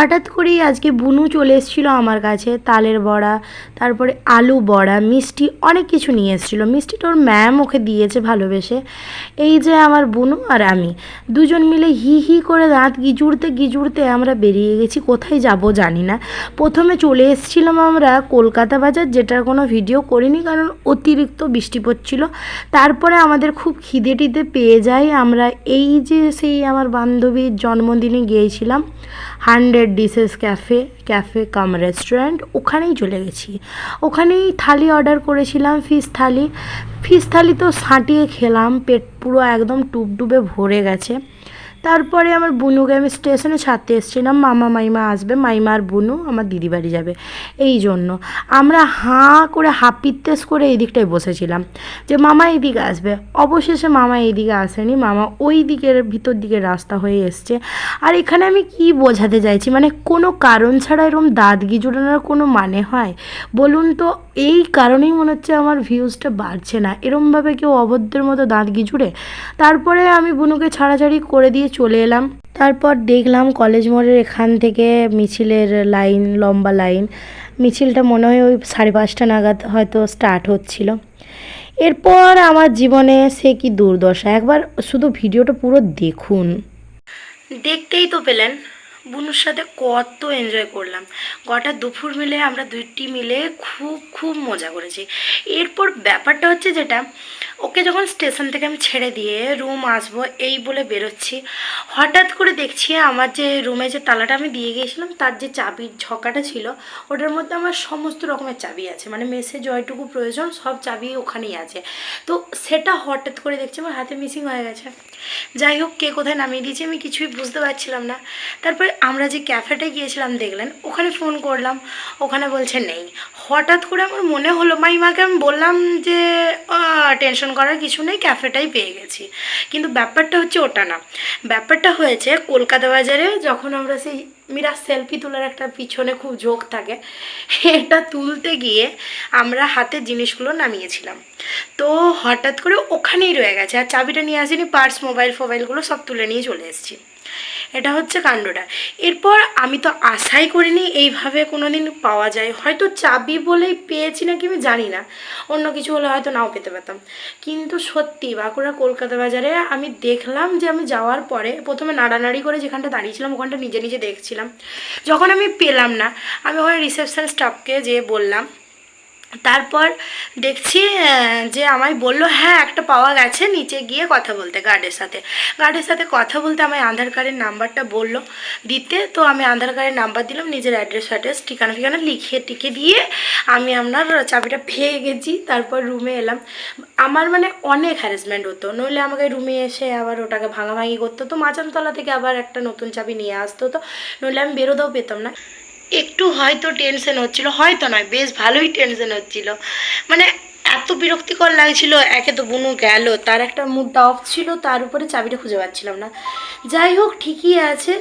হঠাৎ করেই আজকে বুনু চলে এসেছিল আমার কাছে, তালের বড়া, তারপরে আলু বড়া, মিষ্টি অনেক কিছু নিয়ে এসেছিল। মিষ্টিটা ওর ম্যাম ওকে দিয়েছে ভালোবেসে। এই যে আমার বুনু আর আমি, দুজন মিলে হি হি করে দাঁত গিজুড়তে গিজুড়তে আমরা বেরিয়ে গেছি, কোথায় যাব জানি না। প্রথমে চলে এসেছিলাম আমরা কলকাতা বাজার, যেটার কোনো ভিডিও করিনি কারণ অতিরিক্ত বৃষ্টি পড়ছিল তারপরে আমাদের খুব খিদে টিদে পেয়ে যায়, আমরা এই যে সেই আমার বান্ধবীর জন্মদিনে গিয়েছিলাম hundred dishes cafe cafe cum restaurant, ওখানেই চলে গেছি। ওখানেই থালি অর্ডার করেছিলাম ফিস থালি। ফিস থালি তো সাঁটিয়ে খেলাম, পেট পুরো একদম টুপডুবে ভরে গেছে। তারপরে আমার বুনুকে আমি স্টেশনে ছাড়তে এসেছিলাম। মামা মাইমা আসবে মাইমা আর বুনু আমার দিদি বাড়ি যাবে। এই জন্য আমরা হাঁ করে হাপিত্তেস করে এই দিকটায় বসেছিলাম যে মামা এইদিকে আসবে। অবশেষে মামা এইদিকে আসেনি, মামা ওই দিকের ভিতর দিকের রাস্তা হয়ে এসছে। আর এখানে আমি কি বোঝাতে চাইছি? মানে কোনো কারণ ছাড়া এরকম দাঁত গিজুড়ানোর কোনো মানে হয়? বলুন তো, এই কারণেই মনে হচ্ছে আমার ভিউজটা বাড়ছে না। এরমভাবে কেউ অভদ্রের মতো দাঁত গিজুড়ে? তারপরে আমি বুনুকে ছাড়াছাড়ি করে দিয়ে চলে এলাম। তারপর দেখলাম কলেজ মোড়ের এখান থেকে মিছিলের লাইন লম্বা লাইন মিছিলটা মনে হয় ওই সাড়ে পাঁচটা নাগাদ হয়তো স্টার্ট হচ্ছিল। এরপর আমার জীবনে সে কি দুর্দশা? একবার শুধু ভিডিওটা পুরো দেখুন। দেখতেই তো পেলেন, বুনুর সাথে কত এনজয় করলাম। গোটা দুপুর মিলে আমরা দুইটি মিলে খুব খুব মজা করেছি। এরপর ব্যাপারটা হচ্ছে যেটা ওকে যখন স্টেশন থেকে আমি ছেড়ে দিয়ে রুম আসব, এই বলে বেরোচ্ছি। হঠাৎ করে দেখছি আমার যে রুমে যে তালাটা আমি দিয়ে গিয়েছিলাম, তার যে চাবির ঝকাটা ছিল, ওটার মধ্যে আমার সমস্ত রকমের চাবি আছে। মানে মেসে জয়টুকু প্রয়োজন, সব চাবি ওখানেই আছে। তো সেটা হঠাৎ করে দেখছি আমার হাতে মিসিং হয়ে গেছে। যাই হোক, কে কোথায় নামিয়ে দিয়েছে আমি কিছুই বুঝতে পারছিলাম না। তারপরে আমরা যে ক্যাফেটে গিয়েছিলাম, দেখলেন, ওখানে ফোন করলাম। ওখানে বলছে, নেই। হঠাৎ করে আমার মনে হলো, মাইমাকে আমি বললাম যে টেনশন করার কিছু নেই ক্যাফেটাই পেয়ে গেছি। কিন্তু ব্যাপারটা হচ্ছে ওটা না। ব্যাপারটা হয়েছে, কলকাতা বাজারে যখন আমরা সেই মিরা সেলফি তোলার একটা পিছনে খুব ঝোঁক থাকে, এটা তুলতে গিয়ে আমরা হাতের জিনিসগুলো নামিয়েছিলাম। তো হঠাৎ করে ওখানেই রয়ে গেছে, আর চাবিটা নিয়ে আসিনি পার্স মোবাইল ফোবাইলগুলো সব তুলে নিয়ে চলে এসেছি। এটা হচ্ছে কাণ্ডটা। এরপর আমি তো আশাই করিনি এইভাবে কোনো দিন পাওয়া যায়। হয়তো চাবি বলেই পেয়েছি নাকি আমি জানি না। অন্য কিছু হলে হয়তো নাও পেতে পেতাম কিন্তু সত্যি বাঁকুড়া কলকাতা বাজারে আমি দেখলাম যে আমি যাওয়ার পরে প্রথমে নাড়ানাড়ি করে যেখানটা দাঁড়িয়েছিলাম ওখানটা নিজে নিজে দেখছিলাম। যখন আমি পেলাম না, আমি ওখানে রিসেপশন স্টাফকে যেয়ে বললাম তারপর দেখছি যে আমায় বলল হ্যাঁ একটা পাওয়া গেছে, নিচে গিয়ে কথা বলতে গার্ডের সাথে। গার্ডের সাথে কথা বলতে আমায় আধার কার্ডের নাম্বারটা বলল। দিতে তো আমি আধার কার্ডের নাম্বার দিলাম, নিজের অ্যাড্রেস ফ্যাড্রেস ঠিকানা ঠিকানা লিখে টিকে দিয়ে আমি আপনার চাবিটা পেয়ে গেছি, তারপর রুমে এলাম। আমার মানে অনেক হ্যারাসমেন্ট হতো, নইলে আমাকে রুমে এসে আবার ওটাকে ভাঙাভাঙি করতো। হতো মাচানতলা থেকে আবার একটা নতুন চাবি নিয়ে আসতে, তো নইলে আমি বেরোতেও পেতাম না। একটু হয়তো টেনশন হচ্ছিল, হয়তো নয়, বেশ ভালোই টেনশন হচ্ছিল। মানে এত বিরক্তিকর লাগছিল, একে তো বুনু গেল, তার একটা মুডটা অফ ছিল, তার উপরে চাবিটা খুঁজে পাচ্ছিলাম না। যাই হোক, ঠিকই আছে।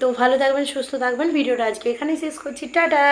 তো ভালো থাকবেন, সুস্থ থাকবেন। ভিডিওটা আজকে এখানেই শেষ করছি। টাটা!